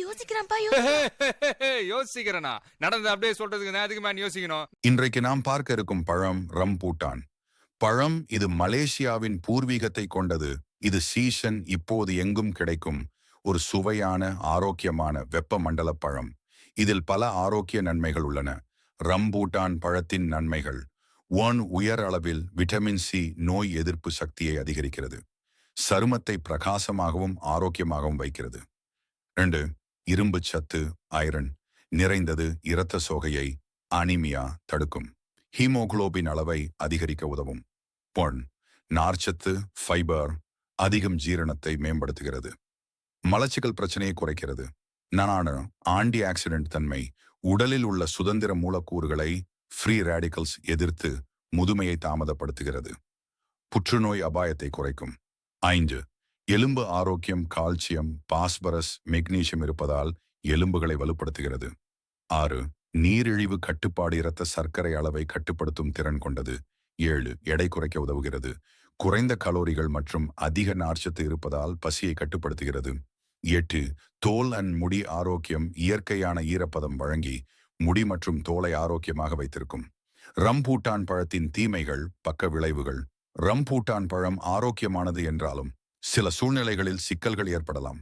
யோசிக்கிறான்ப்பா யோசிக்கிறான் யோசிக்கிறேனா. நடந்து அப்படியே சொல்றதுக்கு நான் எதுக்கு மேன் யோசிக்கணும்? இன்றைக்கு நாம் பார்க்க இருக்கும் பழம் ரம்பூட்டான். பழம் இது மலேசியாவின் பூர்வீகத்தை கொண்டது. இது சீசன் இப்போது எங்கும் கிடைக்கும். ஒரு சுவையான ஆரோக்கியமான வெப்பமண்டல பழம். இதில் பல ஆரோக்கிய நன்மைகள் உள்ளன. ரம்பூட்டான் பழத்தின் நன்மைகள். ஒன் உயர் அளவில் விட்டமின் சி நோய் எதிர்ப்பு சக்தியை அதிகரிக்கிறது. சருமத்தை பிரகாசமாகவும் ஆரோக்கியமாகவும் வைக்கிறது. ரெண்டு இரும்பு சத்து ஐரன் நிறைந்தது இரத்த சோகையை அனிமியா தடுக்கும். ஹீமோகுளோபின் அளவை அதிகரிக்க உதவும். பொன் நார்ச்சத்து ஃபைபர் அதிகம் ஜீரணத்தை மேம்படுத்துகிறது. மலச்சிக்கல் பிரச்சனையை குறைக்கிறது. நானான ஆன்டி ஆக்சிடென்ட் தன்மை உடலில் உள்ள சுதந்திர மூலக்கூறுகளை ஃப்ரீ ரேடிக்கல்ஸ் எதிர்த்து முதுமையை தாமதப்படுத்துகிறது. புற்றுநோய் அபாயத்தை குறைக்கும். ஐந்து எலும்பு ஆரோக்கியம் கால்சியம் பாஸ்பரஸ் மெக்னீசியம் இருப்பதால் எலும்புகளை வலுப்படுத்துகிறது. ஆறு நீரிழிவு கட்டுப்பாடு இரத்த சர்க்கரை அளவை கட்டுப்படுத்தும் திறன் கொண்டது. ஏழு எடை குறைக்க உதவுகிறது. குறைந்த கலோரிகள் மற்றும் அதிக நார்ச்சத்து இருப்பதால் பசியை கட்டுப்படுத்துகிறது. எட்டு தோல் அண்ட் முடி ஆரோக்கியம் இயற்கையான ஈரப்பதம் வழங்கி முடி மற்றும் தோலை ஆரோக்கியமாக வைத்திருக்கும். ரம்பூட்டான் பழத்தின் தீமைகள் பக்க விளைவுகள். ரம்பூட்டான் பழம் ஆரோக்கியமானது என்றாலும் சில சூழ்நிலைகளில் சிக்கல்கள் ஏற்படலாம்.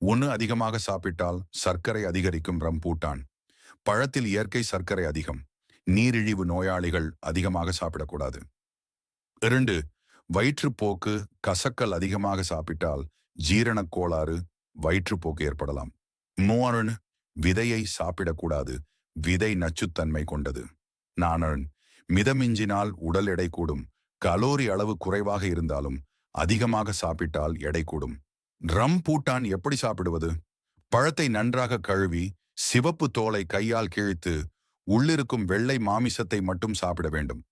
ஒன்று அதிகமாக சாப்பிட்டால் சர்க்கரை அதிகரிக்கும் ரம்பூட்டான். பழத்தில் இயற்கை சர்க்கரை அதிகம். நீரிழிவு நோயாளிகள் அதிகமாக சாப்பிடக்கூடாது. இரண்டு வயிற்றுப்போக்கு கசக்கல் அதிகமாக சாப்பிட்டால் ஜீரணக் கோளாறு வயிற்றுப்போக்கு ஏற்படலாம். மூணு விதையை சாப்பிடக்கூடாது. விதை நச்சுத்தன்மை கொண்டது. நானன் மிதமிஞ்சினால் உடல் எடை கூடும். கலோரி அளவு குறைவாக இருந்தாலும் அதிகமாக சாப்பிட்டால் எடை கூடும். ரம் பூட்டான் எப்படி சாப்பிடுவது? பழத்தை நன்றாக கழுவி சிவப்பு தோலை கையால் கிழித்து உள்ளிருக்கும் வெள்ளை மாமிசத்தை மட்டும் சாப்பிட வேண்டும்.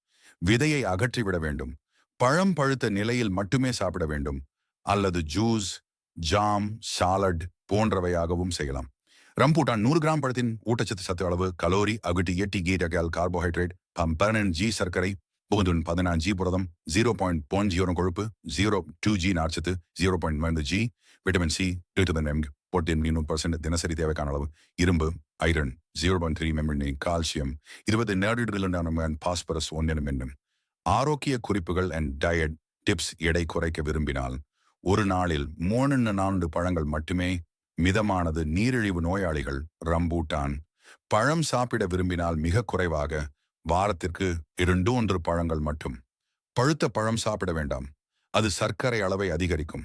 விதையை அகற்றிவிட வேண்டும். பழம் பழுத்த நிலையில் மட்டுமே சாப்பிட வேண்டும். அல்லது ஜூஸ் ஜாம் சாலட் போன்றவையாகவும் செய்யலாம். ரம்பூட்டான் நூறு கிராம் பழத்தின் ஊட்டச்சத்து சத்து அளவு கலோரி அகுட்டி எட்டி கீரகால் கார்போஹைட்ரேட் பதினெண்டு ஜி சர்க்கரை புகுந்துடன் பதினாறு ஜி புரதம் ஜீரோ பாயிண்ட் ஒன் ஜீரோ கொழுப்பு ஜீரோ டூ ஜி நார்ச்சத்து ஜீரோ பாயிண்ட் ஐந்து G vitamin C two M போட்டின் நூறு பர்சன்ட் தினசரி தேவைக்கான அளவு. இரும்பு ஐரன் ஜீரோ பாயிண்ட் த்ரீ மெம்பர்னி கால்சியம் இருபது நேரிடுகளுடன் பாஸ்பரஸ் ஒன்றினும் என்னும் ஆரோக்கிய குறிப்புகள் அண்ட் டயட் டிப்ஸ் எடை குறைக்க விரும்பினால் ஒரு நாளில் மூணு நான்கு பழங்கள் மட்டுமே மிதமானது நீரிழிவு நோயாளிகள் ரம்பூட்டான் பழம் சாப்பிட விரும்பினால் மிக குறைவாக வாரத்திற்கு இரண்டு ஒன்று பழங்கள் மட்டும். பழுத்த பழம் சாப்பிட வேண்டாம். அது சர்க்கரை அளவை அதிகரிக்கும்.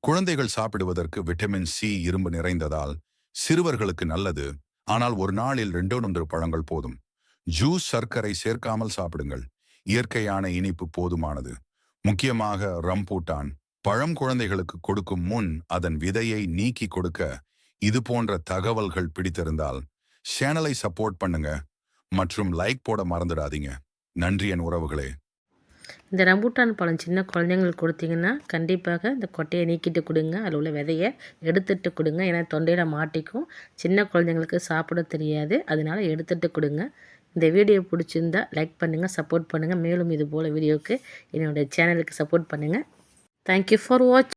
குழந்தைகள் சாப்பிடுவதற்கு விட்டமின் சி இரும்பு நிறைந்ததால் சிறுவர்களுக்கு நல்லது. ஆனால் ஒரு நாளில் ரெண்டோ ஒன்று பழங்கள் போதும். ஜூஸ் சர்க்கரை சேர்க்காமல் சாப்பிடுங்கள். இயற்கையான இனிப்பு போதுமானது. முக்கியமாக ரம்பூட்டான். பழம் குழந்தைகளுக்கு கொடுக்கும் முன் அதன் விதையை நீக்கி கொடுக்க இது போன்ற தகவல்கள் பிடித்திருந்தால் சேனலை சப்போர்ட் பண்ணுங்க. மற்றும் லைக் போட மறந்துடாதீங்க. நன்றி என் உறவுகளே. இந்த ரம்பூட்டான் பழம் சின்ன குழந்தைங்களுக்கு கொடுத்தீங்கன்னா கண்டிப்பாக இந்த கொட்டையை நீக்கிட்டு கொடுங்க. அதில் உள்ள விதையை எடுத்துட்டு கொடுங்க. ஏன்னா தொண்டையில் மாட்டிக்கும். சின்ன குழந்தைங்களுக்கு சாப்பிட தெரியாது. அதனால எடுத்துட்டு கொடுங்க. இந்த வீடியோ பிடிச்சிருந்தா லைக் பண்ணுங்கள் சப்போர்ட் பண்ணுங்கள் மேலும் இது போல் வீடியோவுக்கு என்னோடய சேனலுக்கு சப்போர்ட் பண்ணுங்கள் தேங்க்யூ ஃபார் வாட்ச்